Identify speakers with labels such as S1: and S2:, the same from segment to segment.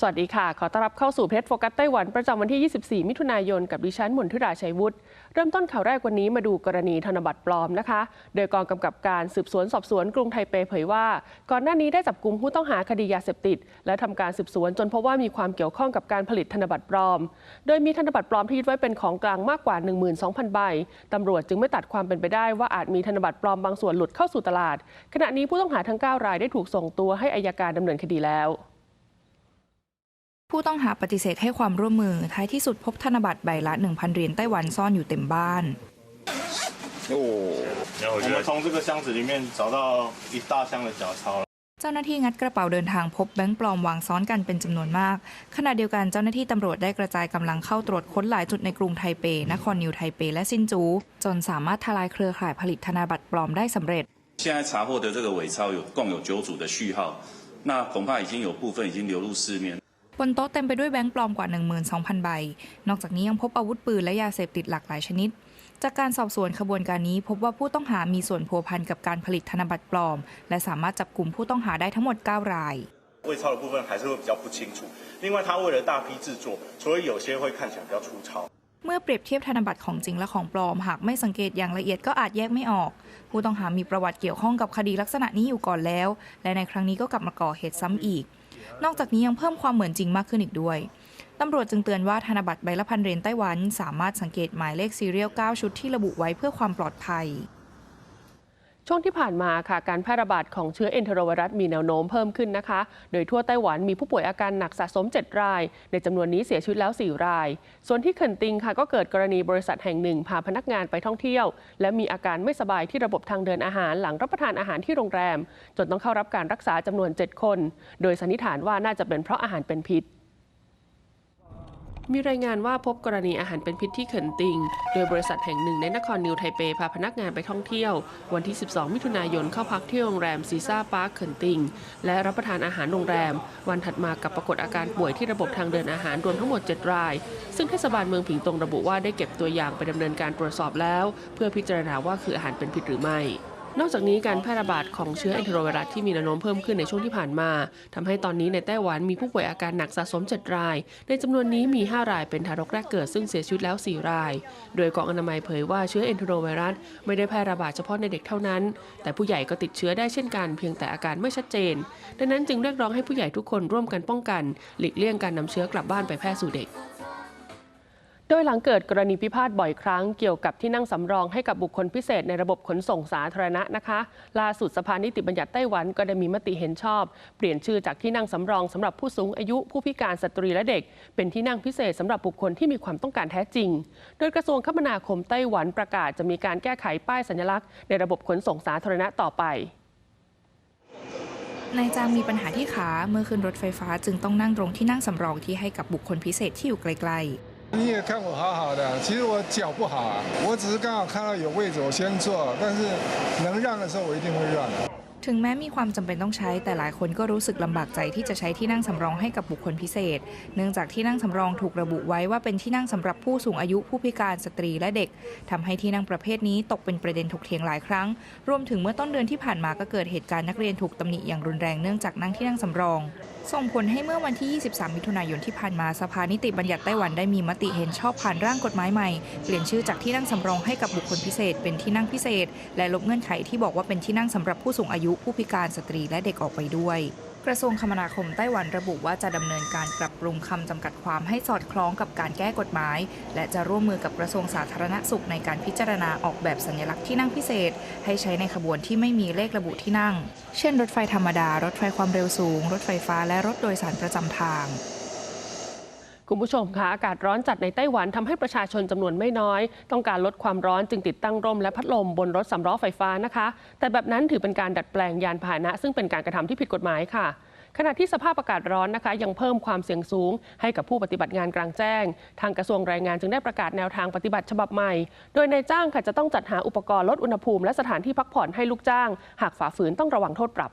S1: สวัสดีค่ะ ขอต้อนรับเข้าสู่เพจโฟกัสไต้หวันประจำวันที่ 24 มิถุนายน กับดิฉันหมุนทิราชัยวุฒิ เริ่มต้นข่าวแรกวันนี้มาดูกรณีธนบัตรปลอมนะคะ โดยกองกำกับการสืบสวนสอบสวนกรุงไทเปเผยว่า ก่อนหน้านี้ได้จับกลุ่มผู้ต้องหาคดียาเสพติด และทำการสืบสวนจนพบว่ามีความเกี่ยวข้องกับการผลิตธนบัตรปลอม โดยมีธนบัตรปลอมที่ยึดไว้เป็นของกลางมากกว่า 12,000 ใบตำรวจจึงไม่ตัดความเป็นไปได้ว่าอาจมีธนบัตรปลอมบางส่วนหลุดเข้าสู่ตลาด ขณะนี้ผู้ต้องหาทั้ง 9 รายได้ถูกส่งตัวให้อายการดำเนินคดีแล้ว
S2: ผู้ต้องหาปฏิเสธให้ความร่วมมือ ท้ายที่สุดพบธนบัตรใบละ 1,000 เหรียญไต้หวันซ่อนอยู่เต็มบ้าน
S3: 哦，
S4: 我
S5: 然后我觉得
S4: 们从这个箱子里面找到一大箱的假钞。
S2: เจ้าหน้าที่งัดกระเป๋าเดินทางพบแบงค์ปลอมวางซ้อนกันเป็นจำนวนมาก ขณะเดียวกันเจ้าหน้าที่ตำรวจได้กระจายกำลังเข้าตรวจค้นหลายจุดในกรุงไทเป นครนิวไทเป และซินจู จนสามารถทลายเครือข่ายผลิตธนบัตรปลอมได้สำเร็จ
S3: 现在查获的这个伪钞有共有九组的序号，那恐怕已经有部分已经流入市面。
S2: บนโต๊ะเต็มไปด้วยแบงค์ปลอมกว่า 12,000 ใบ นอกจากนี้ยังพบอาวุธปืนและยาเสพติดหลากหลายชนิด จากการสอบสวนขบวนการนี้ พบว่าผู้ต้องหามีส่วนพัวพันกับการผลิตธนบัตรปลอม และสามารถจับกลุ่มผู้ต้องหาได้ทั้งหมด 9 ราย
S4: 伪钞的部分还是会比较不清楚。另外，它为了大批制作，所以有些会看起来比较粗糙。
S2: เมื่อเปรียบเทียบธนบัตรของจริงและของปลอม หากไม่สังเกตอย่างละเอียดก็อาจแยกไม่ออก ผู้ต้องหามีประวัติเกี่ยวข้องกับคดีลักษณะนี้อยู่ก่อนแล้ว และในครั้งนี้ก็กลับมาก่อเหตุซ้ำอีก นอกจากนี้ยังเพิ่มความเหมือนจริงมากขึ้นอีกด้วยตำรวจจึงเตือนว่าธนบัตรใบละพันเหรียญไต้หวัน สามารถสังเกตหมายเลขซีเรียล 9 ชุดที่ระบุไว้เพื่อความปลอดภัย
S1: ช่วงที่ผ่านมาค่ะการแพร่ระบาดของเชื้อเอนโทรไวรัสมีแนวโน้มเพิ่มขึ้นนะคะ โดยทั่วไต้หวันมีผู้ป่วยอาการหนักสะสม 7 ราย ในจำนวนนี้เสียชีวิตแล้ว 4 ราย ส่วนที่เขินติงค่ะก็เกิดกรณีบริษัทแห่งหนึ่งพาพนักงานไปท่องเที่ยว และมีอาการไม่สบายที่ระบบทางเดินอาหารหลังรับประทานอาหารที่โรงแรม จนต้องเข้ารับการรักษาจำนวน 7 คน โดยสันนิษฐานว่าน่าจะเป็นเพราะอาหารเป็นพิษ มีรายงานว่าพบกรณีอาหารเป็นพิษที่เขินติง โดยบริษัทแห่งหนึ่งในนครนิวไทเปพาพนักงานไปท่องเที่ยว วันที่ 12 มิถุนายนเข้าพักที่โรงแรมซีซ่าพาร์คเขินติง และรับประทานอาหารโรงแรม วันถัดมากับปรากฏอาการป่วยที่ระบบทางเดินอาหารรวมทั้งหมด 7 ราย ซึ่งเทศบาลเมืองผิงตงระบุว่าได้เก็บตัวอย่างไปดำเนินการตรวจสอบแล้ว เพื่อพิจารณาว่าคืออาหารเป็นพิษหรือไม่ นอกจากนี้การแพร่ระบาดของเชื้อแอนโทรไวรัสที่มีแนวโน้มเพิ่มขึ้นในช่วงที่ผ่านมาทำให้ตอนนี้ในไต้หวันมีผู้ป่วยอาการหนักสะสม 7 ราย ในจำนวนนี้มี 5 รายเป็นทารกแรกเกิดซึ่งเสียชีวิตแล้ว 4 ราย โดยกองอนามัยเผยว่าเชื้อแอนโทรไวรัสไม่ได้แพร่ระบาดเฉพาะในเด็กเท่านั้น แต่ผู้ใหญ่ก็ติดเชื้อได้เช่นกันเพียงแต่อาการไม่ชัดเจน ดังนั้นจึงเรียกร้องให้ผู้ใหญ่ทุกคนร่วมกันป้องกัน หลีกเลี่ยงการนำเชื้อกลับบ้านไปแพร่สู่เด็ก โดยหลังเกิดกรณีพิพาทบ่อยครั้งเกี่ยวกับที่นั่งสำรองให้กับบุคคลพิเศษในระบบขนส่งสาธารณะนะคะ ล่าสุดสภานิติบัญญัติไต้หวันก็ได้มีมติเห็นชอบ เปลี่ยนชื่อจากที่นั่งสำรองสำหรับผู้สูงอายุผู้พิการสตรีและเด็ก เป็นที่นั่งพิเศษสำหรับบุคคลที่มีความต้องการแท้จริง โดยกระทรวงคมนาคมไต้หวันประกาศจะมีการแก้ไขป้ายสัญลักษณ์ในระบบขนส่งสาธารณะต่อไป
S2: นายจางมีปัญหาที่ขาเมื่อขึ้นรถไฟฟ้าจึงต้องนั่งตรงที่นั่งสำรองที่ให้กับบุคคลพิเศษที่อยู่ไกลๆ
S6: 你也看我好好的，其实我脚不好啊，我只是刚好看到有位置我先坐，但是能让的时候我一定会让。
S2: ถึงแม้มีความจำเป็นต้องใช้ แต่หลายคนก็รู้สึกลำบากใจที่จะใช้ที่นั่งสำรองให้กับบุคคลพิเศษ เนื่องจากที่นั่งสำรองถูกระบุไว้ว่าเป็นที่นั่งสำหรับผู้สูงอายุผู้พิการสตรีและเด็กทำให้ที่นั่งประเภทนี้ตกเป็นประเด็นถกเถียงหลายครั้ง รวมถึงเมื่อต้นเดือนที่ผ่านมาก็เกิดเหตุการณ์นักเรียนถูกตำหนิอย่างรุนแรงเนื่องจากนั่งที่นั่งสำรอง ส่งผลให้เมื่อวันที่ 23 มิถุนายนที่ผ่านมาสภานิติบัญญัติไต้หวันได้มีมติเห็นชอบผ่านร่างกฎหมายใหม่ เปลี่ยนชื่อจากที่นั่งสำรองให้กับบุคคลพิเศษ เป็นที่นั่งพิเศษ และลบเงื่อนไขที่บอกว่าเป็นที่นั่งสำหรับผู้สูงอายุผู้พิการสตรีและเด็กออกไปด้วย กระทรวงคมนาคมไต้หวันระบุว่าจะดำเนินการปรับ รุงคำจำกัดความให้สอดคล้องกับการแก้กฎหมาย และจะร่วมมือกับกระทรวงสาธารณสุขในการพิจารณาออกแบบสัญลักษณ์ที่นั่งพิเศษ ให้ใช้ในขบวนที่ไม่มีเลขระบุที่นั่ง เช่น รถไฟธรรมดา รถไฟความเร็วสูง รถไฟฟ้าและรถโดยสารประจำทาง
S1: คุณผู้ชมคะอากาศร้อนจัดในไต้หวันทำให้ประชาชนจำนวนไม่น้อย ต้องการลดความร้อนจึงติดตั้งร่มและพัดลมบนรถสำล้อไฟฟ้านะคะ แต่แบบนั้นถือเป็นการดัดแปลงยานพาหนะ ซึ่งเป็นการกระทำที่ผิดกฎหมายค่ะ ขณะที่สภาพอากาศร้อนนะคะ ยังเพิ่มความเสี่ยงสูง ให้กับผู้ปฏิบัติงานกลางแจ้ง ทางกระทรวงแรงงานจึงได้ประกาศแนวทางปฏิบัติฉบับใหม่ โดยนายจ้างค่ะจะต้องจัดหาอุปกรณ์ลดอุณหภูมิและสถานที่พักผ่อนให้ลูกจ้าง หากฝ่าฝืนต้องระวังโทษปรับ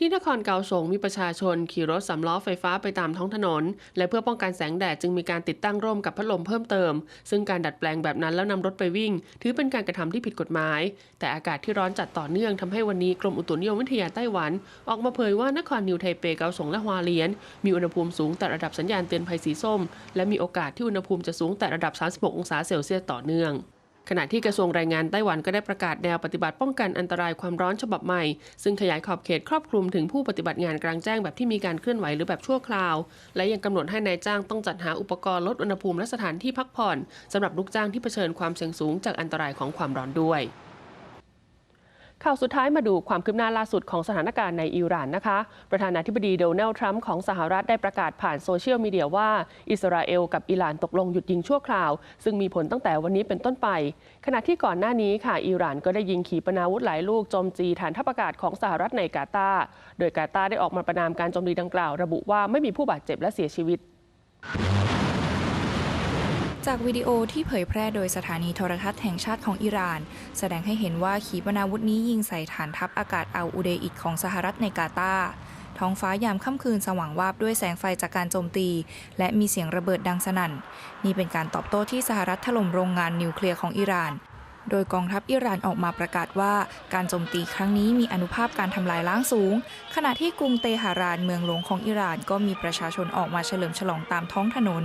S1: ที่นครเกาสงมีประชาชนขี่รถสำล้อไฟฟ้าไปตามท้องถนน และเพื่อป้องกันแสงแดดจึงมีการติดตั้งร่มกับพัดลมเพิ่มเติม ซึ่งการดัดแปลงแบบนั้นแล้วนำรถไปวิ่ง ถือเป็นการกระทำที่ผิดกฎหมาย แต่อากาศที่ร้อนจัดต่อเนื่องทำให้วันนี้กรมอุตุนิยมวิทยาไต้หวัน ออกมาเผยว่านครนิวไทเปเกาสงและฮวาเลียน มีอุณหภูมิสูงแต่ระดับสัญญาณเตือนภัยสีส้ม และมีโอกาสที่อุณหภูมิจะสูงแต่ระดับ 36 องศาเซลเซียสต่อเนื่อง ขณะที่กระทรวงแรงงานไต้หวันก็ได้ประกาศแนวปฏิบัติป้องกันอันตรายความร้อนฉบับใหม่ ซึ่งขยายขอบเขตครอบคลุมถึงผู้ปฏิบัติงานกลางแจ้งแบบที่มีการเคลื่อนไหวหรือแบบชั่วคราว และยังกำหนดให้นายจ้างต้องจัดหาอุปกรณ์ลดอุณหภูมิและสถานที่พักผ่อนสำหรับลูกจ้างที่เผชิญความเสี่ยงสูงจากอันตรายของความร้อนด้วย ข่าวสุดท้ายมาดูความคืบหน้าล่าสุดของสถานการณ์ในอิหร่านนะคะ ประธานาธิบดีโดนัลด์ทรัมป์ของสหรัฐได้ประกาศผ่านโซเชียลมีเดียว่า อิสราเอลกับอิหร่านตกลงหยุดยิงชั่วคราว ซึ่งมีผลตั้งแต่วันนี้เป็นต้นไป ขณะที่ก่อนหน้านี้ค่ะ อิหร่านก็ได้ยิงขีปนาวุธหลายลูกโจมตีฐานทัพอากาศของสหรัฐในกาตาร์โดยกาตาร์ได้ออกมาประนามการโจมตีดังกล่าว ระบุว่าไม่มีผู้บาดเจ็บและเสียชีวิต
S2: จากวิดีโอที่เผยแพร่โดยสถานีโทรทัศน์แห่งชาติของอิหร่าน แสดงให้เห็นว่าขีปนาวุธนี้ยิงใส่ฐานทัพอากาศอัลอุเดอิดของสหรัฐในกาตาร์ท้องฟ้ายามค่ำคืนสว่างวาบด้วยแสงไฟจากการโจมตี และมีเสียงระเบิดดังสนั่น นี่เป็นการตอบโต้ที่สหรัฐถล่มโรงงานนิวเคลียร์ของอิหร่าน โดยกองทัพอิหร่านออกมาประกาศว่าการโจมตีครั้งนี้มีอนุภาพการทำลายล้างสูง ขณะที่กรุงเตหะรานเมืองหลวงของอิหร่านก็มีประชาชนออกมาเฉลิมฉลองตามท้องถนน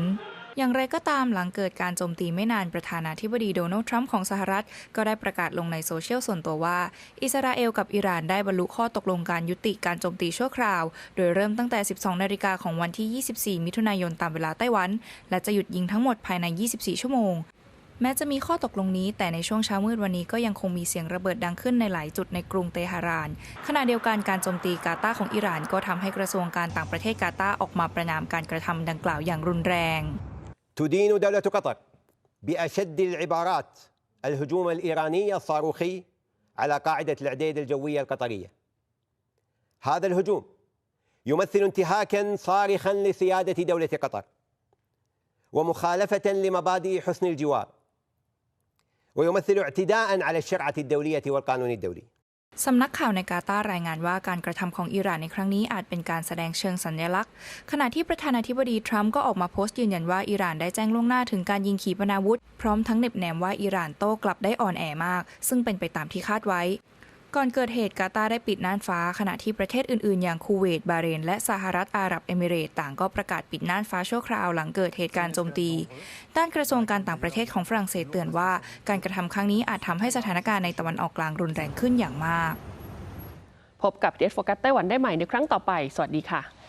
S2: อย่างไรก็ตามหลังเกิดการโจมตีไม่นานประธานาธิบดีโดนัลด์ทรัมป์ของสหรัฐ ก็ได้ประกาศลงในโซเชียลส่วนตัวว่า อิสราเอลกับอิหร่านได้บรรลุข้อตกลงการยุติการโจมตีชั่วคราว โดยเริ่มตั้งแต่ 12 นาฬิกาของวันที่ 24 มิถุนายนตามเวลาไต้หวัน และจะหยุดยิงทั้งหมดภายใน 24 ชั่วโมงแม้จะมีข้อตกลงนี้ แต่ในช่วงเช้ามืดวันนี้ก็ยังคงมีเสียงระเบิดดังขึ้นในหลายจุดในกรุงเตหะราน ขณะเดียวกันการโจมตีกาตาของอิหร่านก็ทำให้กระทรวงการต่างประเทศกาตาออกมาประนามการกระทำดังกล่าวอย่างรุนแรง
S5: تدين دولة قطر بأشد العبارات الهجوم الإيراني الصاروخي على قاعدة العديد الجوية القطرية. هذا الهجوم يمثل انتهاكا صارخا لسيادة دولة قطر ومخالفة لمبادئ حسن الجوار ويمثل اعتداء على الشرعة الدولية والقانون الدولي.
S2: สำนักข่าวในกาตารายงานว่าการกระทำของอิหร่านในครั้งนี้อาจเป็นการแสดงเชิงสัญลักษณ์ ขณะที่ประธานาธิบดีทรัมป์ก็ออกมาโพสต์ยืนยันว่าอิหร่านได้แจ้งล่วงหน้าถึงการยิงขีปนาวุธ พร้อมทั้งเน็บแนมว่าอิหร่านโต้กลับได้อ่อนแอมาก ซึ่งเป็นไปตามที่คาดไว้ ก่อนเกิดเหตุกาตาได้ปิดน่านฟ้า ขณะที่ประเทศอื่นๆ อย่างคูเวต บาเรน และสหรัฐอาหรับเอมิเรตส์ต่างก็ประกาศปิดน่านฟ้าชั่วคราวหลังเกิดเหตุการณ์โจมตี ด้านกระทรวงการต่างประเทศของฝรั่งเศสเตือนว่า การกระทำครั้งนี้อาจทำให้สถานการณ์ในตะวันออกกลางรุนแรงขึ้นอย่างมาก
S1: พบกับเดสโฟกัสไต้หวันได้ใหม่ในครั้งต่อไป สวัสดีค่ะ